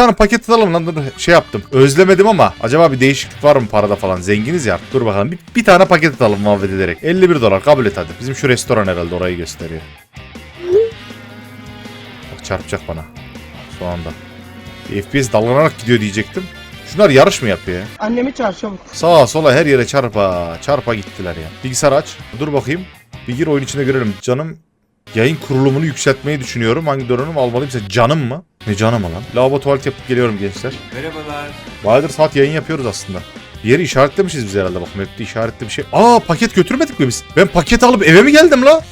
tane paket alalım lan dur şey yaptım. Özlemedim ama acaba bir değişiklik var mı parada falan zenginiz ya. Dur bakalım bir, bir tane paket atalım muhabbet ederek. 51 dolar kabul et hadi. Bizim şu restoran herhalde orayı gösteriyor. Bak çarpacak bana. Şu anda. FPS dallanarak gidiyor diyecektim. Şunlar yarış mı yapıyor ya? Annemi çağır çabuk. Sağa sola her yere çarpa çarpa gittiler ya. Bilgisayar aç. Dur bakayım. Bir gir oyun içine görelim. Canım yayın kurulumunu yükseltmeyi düşünüyorum. Hangi donanım almalıyım? Sen canım mı? Ne canım lan? Lavabo tuvalet yapıp geliyorum gençler. Merhabalar. Bayağıdır saat yayın yapıyoruz aslında. Bir yeri işaretlemişiz biz herhalde. Bak map'te işaretli bir şey. Aa paket götürmedik mi biz? Ben paket alıp eve mi geldim la?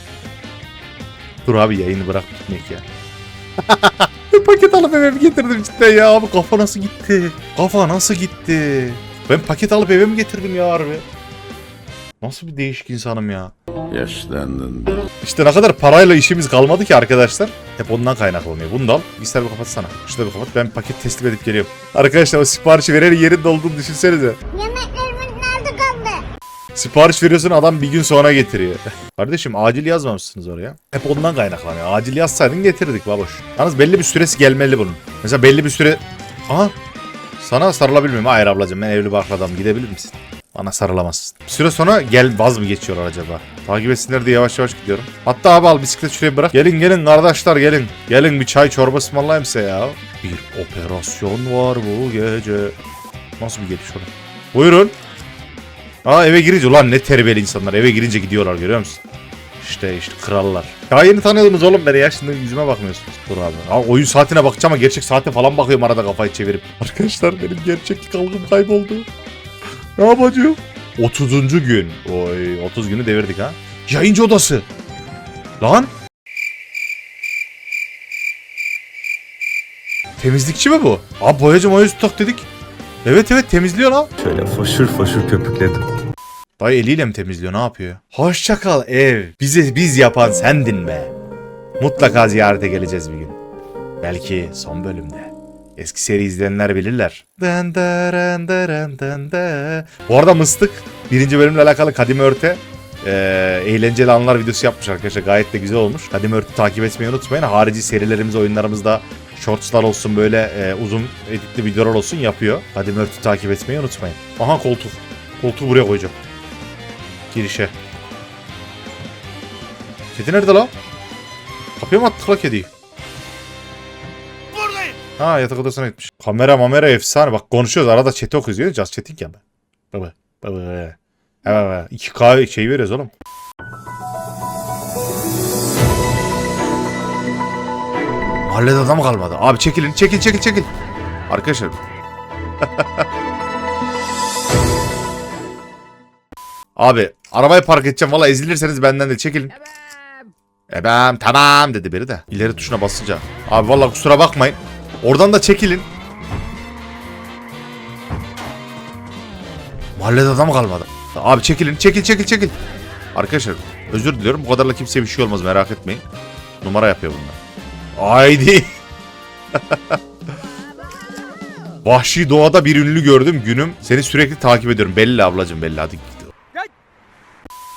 Dur abi yayını bırak gitmek ya. ben paket alıp eve mi getirdim cidden ya abi kafa nasıl gitti? Kafa nasıl gitti? Ben paket alıp eve mi getirdim ya harbi? Nasıl bir değişik insanım ya. Yaşlandın. İşte ne kadar parayla işimiz kalmadı ki arkadaşlar. Hep ondan kaynaklanıyor. Bunu da al. Bilgisayarı bir kapatsana. Şunu da bir kapat. Ben paket teslim edip geliyorum. Arkadaşlar o siparişi veren yerin olduğunu düşünsenize. Yemeklerimin nerede kaldı? Sipariş veriyorsun adam bir gün sonra getiriyor. Kardeşim acil yazmamışsınız oraya. Hep ondan kaynaklanıyor. Acil yazsaydın getirdik baboş. Yalnız belli bir süresi gelmeli bunun. Mesela belli bir süre... Aha! Sana sarılabilir miyim? Hayır ablacığım ben evli barklı adam. Gidebilir misin? Bana sarılamazsın. Bir süre sonra gel vaz mı geçiyorlar acaba? Takip etsinler diye yavaş yavaş gidiyorum. Hatta abi al bisiklet şuraya bırak. Gelin gelin kardeşler gelin. Gelin bir çay çorba ısmarlayayım size ya. Bir operasyon var bu gece. Nasıl bir geliş orada? Buyurun. Aa eve girince ulan ne terbiyeli insanlar eve girince gidiyorlar görüyor musun? İşte işte krallar. Ya yeni tanıyordunuz oğlum beni ya şimdi yüzüme bakmıyorsunuz. Dur abi. Ha, oyun saatine bakacağım ama gerçek saate falan bakıyorum arada kafayı çevirip. Arkadaşlar benim gerçeklik algım kayboldu. Ne yapacağım? 30. gün. Oy 30 günü devirdik ha. Yayıncı odası. Lan. Temizlikçi mi bu? Abi boyacı boyacı tak dedik. Evet evet temizliyor lan. Şöyle foşur foşur köpükledim. Dayı eliyle mi temizliyor ne yapıyor? Hoşça kal ev. Bizi biz yapan sendin be. Mutlaka ziyarete geleceğiz bir gün. Belki son bölümde. Eski seri izleyenler bilirler. Dırın dın dı. Bu arada Mıstık birinci bölümle alakalı Kadim Örte eee, eğlenceli anlar videosu yapmış arkadaşlar. Gayet de güzel olmuş. Kadim Ört'ü takip etmeyi unutmayın. Harici serilerimiz, oyunlarımızda shortslar olsun böyle eee, uzun editli videolar olsun yapıyor. Kadim Ört'ü takip etmeyi unutmayın. Aha koltuk. Koltuğu buraya koyacağım. Girişe. Kedi nerede la? Kapıya mı attık la kediyi? Ha yatak odasına gitmiş. Kamera mamera efsane. Bak konuşuyoruz arada chat'i okuyoruz. Görüyor musun? Chatting ya. Baba. Baba. Evet evet. İki kahve şey veriyoruz oğlum. Mahallede adam kalmadı. Abi çekilin. Çekil çekil çekil. Arkadaşlar. Abi arabayı park edeceğim. Valla ezilirseniz benden de çekilin. Ebem tamam dedi biri de. İleri tuşuna basınca. Abi valla kusura bakmayın. Oradan da çekilin. Mahallede adam kalmadı. Abi çekilin çekil çekil çekil. Arkadaşlar özür diliyorum. Bu kadarla kimseye bir şey olmaz merak etmeyin. Numara yapıyor bunlar. Haydi. Vahşi doğada bir ünlü gördüm günüm. Seni sürekli takip ediyorum. Belli ablacım belli hadi.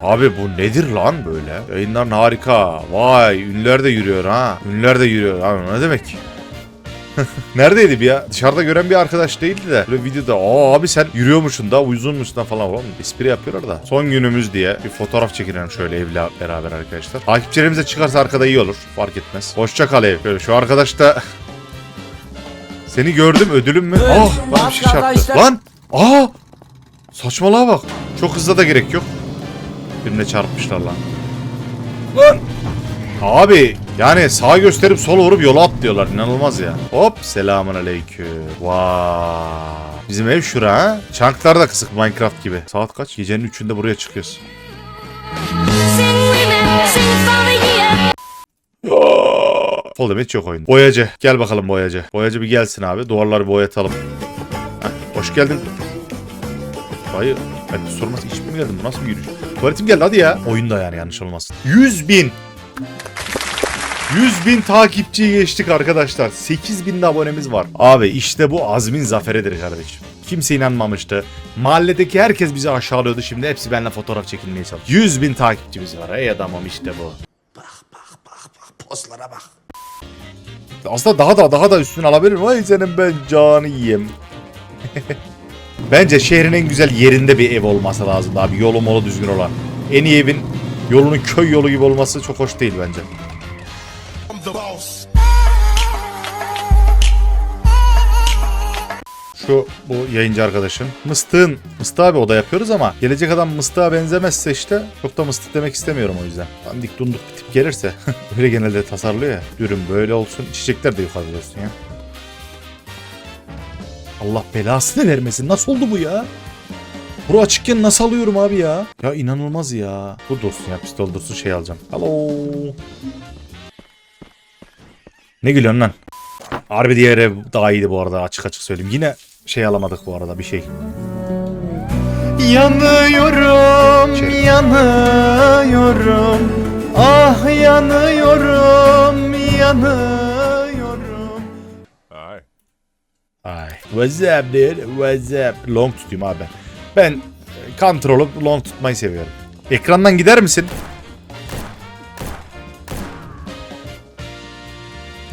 Abi bu nedir lan böyle? Yayınların harika. Vay ünlüler de yürüyor ha. Ünlüler de yürüyor. Abi ne demek? Neredeydi bir ya? Dışarıda gören bir arkadaş değildi de. Böyle videoda aa abi sen yürüyormuşsun da uzunmuşsun da falan falan. Espri yapıyorlar da. Son günümüz diye bir fotoğraf çekilelim şöyle evle beraber arkadaşlar. Takipçilerimize çıkarsa arkada iyi olur. Fark etmez. Hoşça kal ev. Böyle şu arkadaş da... Seni gördüm ödülüm mü? Ah bana bir şey çarptı. Lan! Aa! Saçmalığa bak. Çok hızlı da gerek yok. Birine çarpmışlar lan. Lan! Abi yani sağ gösterip sol vurup yola at diyorlar. İnanılmaz ya. Hop selamun aleyküm. Vay. Bizim ev şura ha. Çanklar da kısık Minecraft gibi. Saat kaç? Gecenin üçünde buraya çıkıyoruz. Fall damage yok oyunda. Boyacı. Gel bakalım boyacı. Boyacı bir gelsin abi. Duvarları boyatalım. Heh, hoş geldin. Dayı. Ben sorması hiç mi geldim? Nasıl bir yürüyüş? Tuvaletim geldi hadi ya. Oyunda yani yanlış olmasın. 100 bin. 100 bin takipçiyi geçtik arkadaşlar. 8 bin de abonemiz var. Abi işte bu azmin zaferidir kardeşim. Kimse inanmamıştı. Mahalledeki herkes bizi aşağılıyordu. Şimdi hepsi benimle fotoğraf çekilmeye çalışıyor. 100 bin takipçimiz var. Ey adamım işte bu. Aslında daha da daha da üstüne alabilirim. Vay senin ben canı yiyeyim. Bence şehrin en güzel yerinde bir ev olması lazım abi. Yolu molu düzgün olan. En iyi evin yolunun köy yolu gibi olması çok hoş değil bence. Şu bu yayıncı arkadaşın. Mıstığın. Mıstığa abi oda yapıyoruz ama gelecek adam mıstığa benzemezse işte çok da mıstık demek istemiyorum o yüzden. Dandik dunduk bir tip gelirse öyle genelde tasarlıyor ya. Ürün böyle olsun. Çiçekler de yukarıda olsun ya. Allah belasını vermesin. Nasıl oldu bu ya? Buru açıkken nasıl alıyorum abi ya? Ya inanılmaz ya. Bu dursun ya pistol dursun şey alacağım. Alo. Ne gülüyorsun lan? Harbi diğer ev daha iyiydi bu arada açık açık söyleyeyim. Yine şey alamadık bu arada bir şey. Yanıyorum, Şey. yanıyorum. Ah yanıyorum, yanıyorum. Ay. What's up dude? What's up? Long tutayım abi. Ben kontrolü long tutmayı seviyorum. Ekrandan gider misin?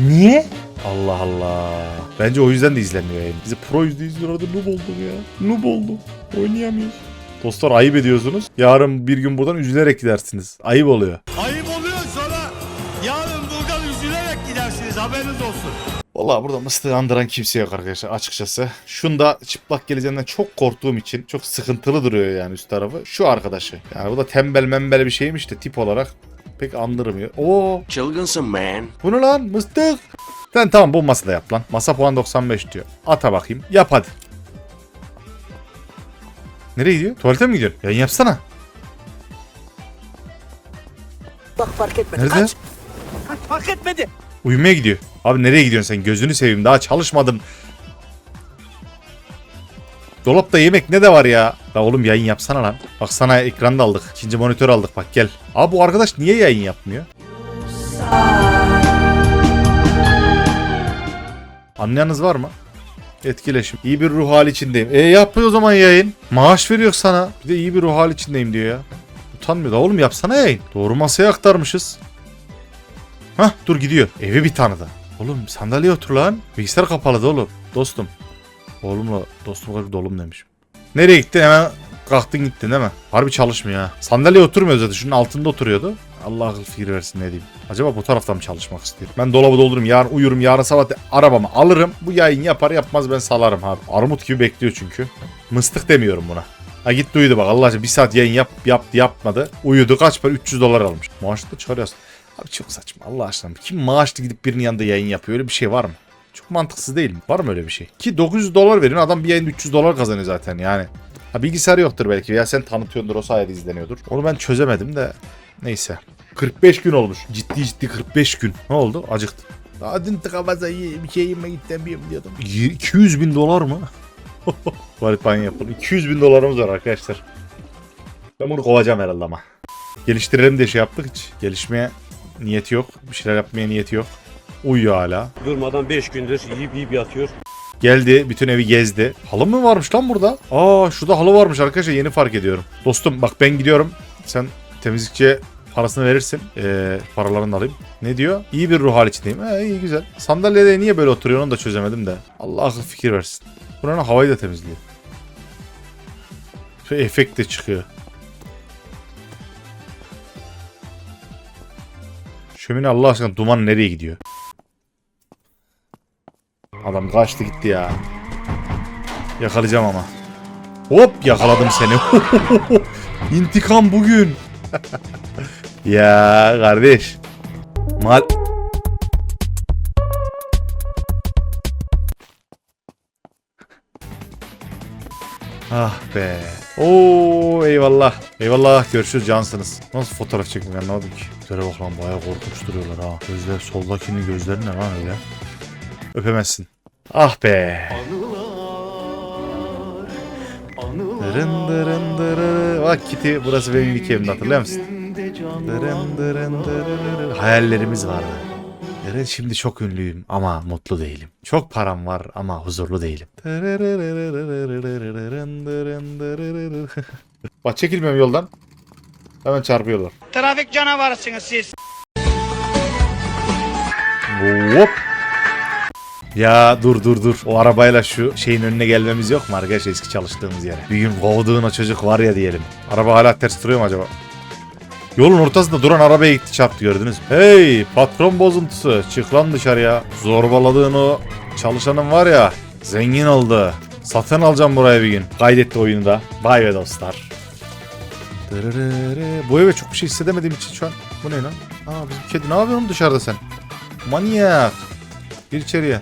Niye? Allah Allah. Bence o yüzden de izlenmiyor yayın. Bizi pro yüzde izliyorlardı. Noob oldum ya. Noob oldum. Oynayamıyoruz. Dostlar ayıp ediyorsunuz. Yarın bir gün buradan üzülerek gidersiniz. Ayıp oluyor. Ayıp oluyor sonra yarın buradan üzülerek gidersiniz haberiniz olsun. Vallahi burada mıstığı andıran kimse yok arkadaşlar açıkçası. Şunda çıplak geleceğinden çok korktuğum için çok sıkıntılı duruyor yani üst tarafı. Şu arkadaşı. Yani bu da tembel membel bir şeymiş de tip olarak pek andırmıyor. Oo Çılgınsın man. bu ne lan mıstık. Sen tamam bu masada yap lan. Masa puan 95 diyor. Ata bakayım. Yap hadi. Nereye gidiyor? Tuvalete mi gidiyor? Yayın yapsana. Bak fark etmedi. Nerede? Kaç. Kaç fark etmedi. Uyumaya gidiyor. Abi nereye gidiyorsun sen? Gözünü seveyim. Daha çalışmadım. Dolapta yemek ne de var ya? La oğlum yayın yapsana lan. Bak sana ekran da aldık. İkinci monitör aldık bak gel. Abi bu arkadaş niye yayın yapmıyor? Anlayanız var mı? Etkileşim. İyi bir ruh hali içindeyim. E yapmıyor o zaman yayın. Maaş veriyor sana. Bir de iyi bir ruh hali içindeyim diyor ya. Utanmıyor da oğlum yapsana yayın. Doğru masaya aktarmışız. Hah dur gidiyor. Evi bir tanıdı. Oğlum sandalyeye otur lan. Bilgisayar kapalı da oğlum. Dostum. Oğlumla dostum kadar dolum demişim. Nereye gittin hemen kalktın gittin değil mi? Harbi çalışmıyor ha. Sandalyeye oturmuyor zaten. Şunun altında oturuyordu. Allah akıl fikir versin ne diyeyim. Acaba bu taraftan mı çalışmak istiyor? Ben dolabı doldururum. Yarın uyurum. Yarın sabah arabamı alırım. Bu yayın yapar yapmaz ben salarım abi. Armut gibi bekliyor çünkü. Mıstık demiyorum buna. Ha gitti uyudu bak Allah aşkına bir saat yayın yap yaptı yapmadı. Uyudu kaç para 300 dolar almış. Maaşlı da çıkarıyorsun. Abi çok saçma Allah aşkına. Kim maaşlı gidip birinin yanında yayın yapıyor öyle bir şey var mı? Çok mantıksız değil mi? Var mı öyle bir şey? Ki 900 dolar verin adam bir yayında 300 dolar kazanıyor zaten yani. Ha bilgisayar yoktur belki ya sen tanıtıyordur o sayede izleniyordur. Onu ben çözemedim de neyse. 45 gün olmuş. Ciddi ciddi 45 gün. Ne oldu? Acıktım. Daha dün tıkamaza bir şey yemek istemiyorum diyordum. Y- 200 bin dolar mı? Banyo yapalım. 200 bin dolarımız var arkadaşlar. Ben bunu kovacağım herhalde ama. Geliştirelim diye şey yaptık hiç. Gelişmeye niyeti yok. Bir şeyler yapmaya niyeti yok. Uyuyor hala. Durmadan 5 gündür yiyip yiyip yatıyor. Geldi bütün evi gezdi. Halı mı varmış lan burada? Aa şurada halı varmış arkadaşlar yeni fark ediyorum. Dostum bak ben gidiyorum. Sen temizlikçiye parasını verirsin. Ee, paralarını alayım. Ne diyor? İyi bir ruh hal içindeyim. He iyi güzel. Sandalyede niye böyle oturuyor onu da çözemedim de. Allah akıl fikir versin. Buranın havayı da temizliyor. Şu efekt de çıkıyor. Şömine Allah aşkına duman nereye gidiyor? Adam kaçtı gitti ya. Yakalayacağım ama. Hop yakaladım seni. İntikam bugün. ya kardeş. Mal... Ah be. Oo eyvallah. Eyvallah görüşürüz cansınız. Nasıl fotoğraf çekmek anlamadım ki. Gözlere bak lan bayağı korkunç duruyorlar ha. Gözler soldakinin gözleri ne lan öyle? Öpemezsin. Ah be. Dırın dırın dırın. Bak Kitty burası benim ilk evimde hatırlıyor musun? Dırın dırın dırın. Hayallerimiz vardı. Dırın şimdi çok ünlüyüm ama mutlu değilim. Çok param var ama huzurlu değilim. Bak çekilmiyorum yoldan. Hemen çarpıyorlar. Trafik canavarısınız siz. Hop. Ya dur dur dur. O arabayla şu şeyin önüne gelmemiz yok mu arkadaş eski çalıştığımız yere? Bir gün kovduğun o çocuk var ya diyelim. Araba hala ters duruyor mu acaba? Yolun ortasında duran arabaya gitti çarptı gördünüz. Hey patron bozuntusu çık lan dışarıya. Zorbaladığın o çalışanın var ya zengin oldu. Satın alacağım buraya bir gün. Kaydetti oyunu da. Vay be dostlar. Bu eve çok bir şey hissedemediğim için şu an. Bu ne lan? Aa bizim kedi ne yapıyorsun dışarıda sen? Manyak. Gir içeriye.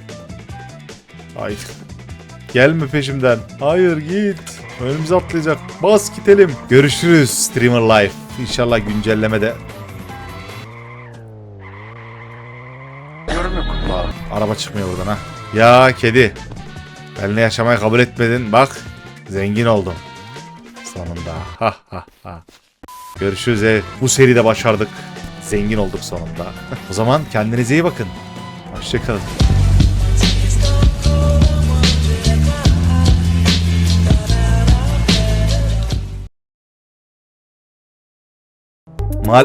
Hayır. Gelme peşimden. Hayır git. Önümüze atlayacak. Bas gidelim. Görüşürüz Streamer Life. İnşallah güncellemede. Aa, Araba çıkmıyor buradan ha. Ya kedi. Benimle yaşamayı kabul etmedin. Bak. Zengin oldum. Sonunda. Ha ha ha. Görüşürüz ev. Bu seride başardık. Zengin olduk sonunda. o zaman kendinize iyi bakın. Hoşçakalın. Mal